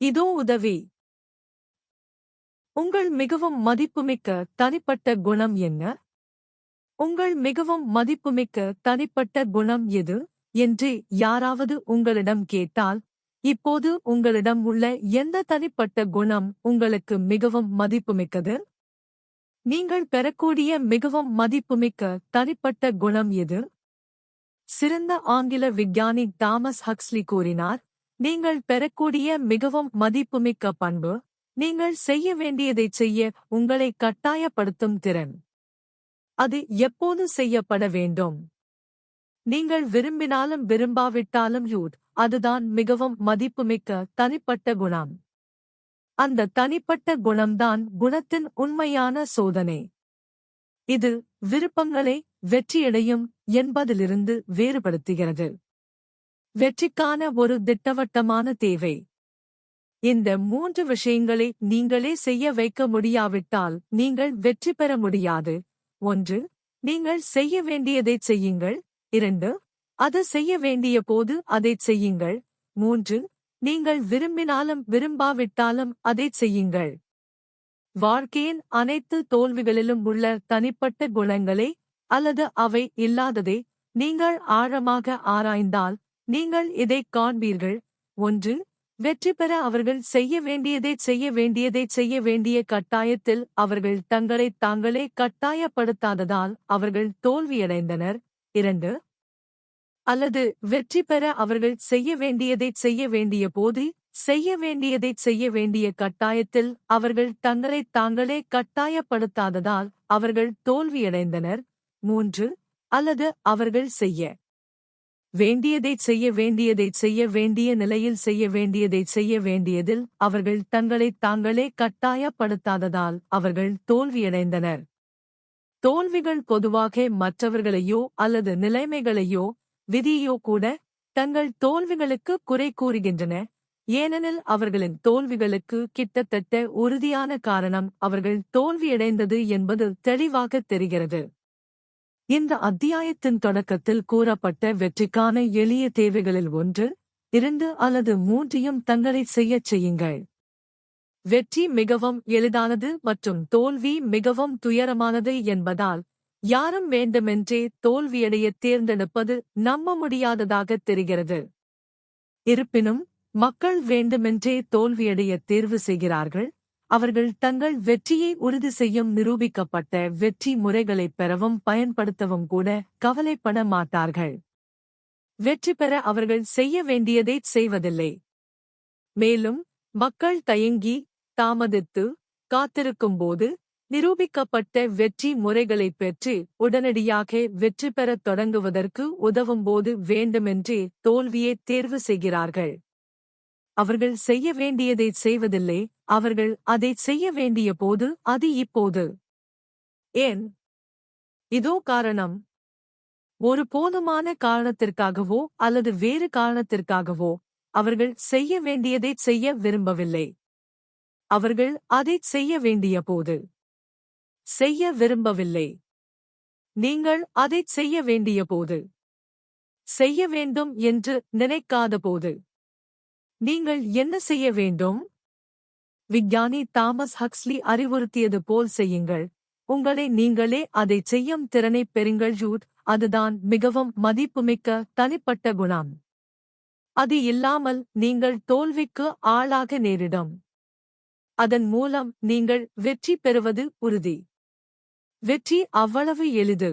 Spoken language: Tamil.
இதோ உதவி. உங்கள் மிகவும் மதிப்புமிக்க தனிப்பட்ட குணம் என்ன? உங்கள் மிகவும் மதிப்புமிக்க தனிப்பட்ட குணம் எது? என்று யாராவது உங்களிடம் கேட்டால் இப்போது உங்களிடம் உள்ள எந்த தனிப்பட்ட குணம் உங்களுக்கு மிகவும் மதிப்புமிக்கது? நீங்கள் பெறக்கூடிய மிகவும் மதிப்புமிக்க தனிப்பட்ட குணம் எது? சிறந்த ஆங்கில விஞ்ஞானி தாமஸ் ஹக்ஸ்லி கூறினார் நீங்கள் பெறக்கூடிய மிகவும் மதிப்புமிக்க பண்பு நீங்கள் செய்ய வேண்டியதைச் செய்ய உங்களை கட்டாயப்படுத்தும் திறன். அது எப்போது செய்யப்பட வேண்டும்? நீங்கள் விரும்பினாலும் விரும்பாவிட்டாலும் யூட் அதுதான் மிகவும் மதிப்புமிக்க தனிப்பட்ட குணம். அந்த தனிப்பட்ட குணம்தான் குணத்தின் உண்மையான சோதனை. இது விருப்பங்களை வெற்றியடையும் என்பதிலிருந்து வேறுபடுத்துகிறது. வெற்றிக்கான ஒரு திட்டவட்டமான தேவை. இந்த மூன்று விஷயங்களை நீங்களே செய்ய வைக்க முடியாவிட்டால் நீங்கள் வெற்றி பெற முடியாது. ஒன்று நீங்கள் செய்ய வேண்டியதைச் செய்யுங்கள். இரண்டு அது செய்ய வேண்டிய போது அதைச் செய்யுங்கள். மூன்று நீங்கள் விரும்பினாலும் விரும்பாவிட்டாலும் அதைச் செய்யுங்கள். வாழ்க்கையின் அனைத்து தோல்விகளிலும் உள்ள தனிப்பட்ட குணங்களே அல்லது அவை இல்லாததே நீங்கள் ஆழமாக ஆராய்ந்தால் நீங்கள் இதைக் காண்பீர்கள். ஒன்று வெற்றி பெற அவர்கள் செய்ய வேண்டியதை செய்ய வேண்டியதை செய்ய வேண்டிய கட்டாயத்தில் அவர்கள் தங்களை தாங்களே கட்டாயப்படுத்தாததால் அவர்கள் தோல்வியடைந்தனர். இரண்டு அல்லது வெற்றி பெற அவர்கள் செய்ய வேண்டியதை செய்ய வேண்டிய போது செய்ய வேண்டியதை செய்ய வேண்டிய கட்டாயத்தில் அவர்கள் தங்களை தாங்களே கட்டாயப்படுத்தாததால் அவர்கள் தோல்வியடைந்தனர். மூன்று அல்லது அவர்கள் செய்ய வேண்டியதைச் செய்ய வேண்டியதைச் செய்ய வேண்டிய நிலையில் செய்ய வேண்டியதைச் செய்ய வேண்டியதில் அவர்கள் தங்களைத் தாங்களே கட்டாயப்படுத்தாததால் அவர்கள் தோல்வியடைந்தனர். தோல்விகள் பொதுவாக மற்றவர்களையோ அல்லது நிலைமைகளையோ விதியோ கூட தங்கள் தோல்விகளுக்கு குறை கூறுகின்றன. ஏனெனில் அவர்களின் தோல்விகளுக்கு கிட்டத்தட்ட உறுதியான காரணம் அவர்கள் தோல்வியடைந்தது என்பது தெளிவாகத் தெரிகிறது. இந்த அத்தியாயத்தின் தொடக்கத்தில் கூறப்பட்ட வெற்றிக்கான எளிய தேவைகளில் ஒன்று இரண்டு அல்லது மூன்றையும் தங்களை செய்யச் செய்யுங்கள். வெற்றி மிகவும் எளிதானது மற்றும் தோல்வி மிகவும் துயரமானது என்பதால் யாரும் வேண்டுமென்றே தோல்வியடைய தேர்ந்தெடுப்பது நம்ப முடியாததாகத் தெரிகிறது. இருப்பினும் மக்கள் வேண்டுமென்றே தோல்வியடைய தேர்வு செய்கிறார்கள் அவர்கள் தங்கள் வெற்றியை உறுதி செய்யும் நிரூபிக்கப்பட்ட வெற்றி முறைகளைப் பெறவும் பயன்படுத்தவும் கூட கவலைப்பட மாட்டார்கள். வெற்றி பெற அவர்கள் செய்ய வேண்டியதைச் செய்வதில்லை. மேலும் மக்கள் தயங்கி தாமதித்து காத்திருக்கும்போது நிரூபிக்கப்பட்ட வெற்றி முறைகளைப் பெற்று உடனடியாக வெற்றி பெறத் தொடங்குவதற்கு உதவும்போது வேண்டுமென்றே தோல்வியை தேர்வு செய்கிறார்கள். அவர்கள் செய்ய வேண்டியதைச் செய்வதில்லை அவர்கள் அதைச் செய்ய வேண்டிய போது அது இப்போது. ஏன்? இதோ காரணம். ஒரு போதுமான காரணத்திற்காகவோ அல்லது வேறு காரணத்திற்காகவோ அவர்கள் செய்ய வேண்டியதைச் செய்ய விரும்பவில்லை. அவர்கள் அதைச் செய்ய வேண்டிய போது. செய்ய விரும்பவில்லை. நீங்கள் அதைச் செய்ய வேண்டிய போது. செய்ய வேண்டும் என்று நினைக்காத போது. நீங்கள் என்ன செய்ய வேண்டும்? விஞ்ஞானி தாமஸ் ஹக்ஸ்லி அறிவுறுத்தியது போல் செய்யுங்கள். உங்களை நீங்களே அதைச் செய்யும் திறனைப் பெறுங்கள் ஜூட் அதுதான் மிகவும் மதிப்புமிக்க தனிப்பட்ட குணம். அது இல்லாமல் நீங்கள் தோல்விக்கு ஆளாக நேரிடும். அதன் மூலம் நீங்கள் வெற்றி பெறுவது உறுதி. வெற்றி அவ்வளவு எளிது.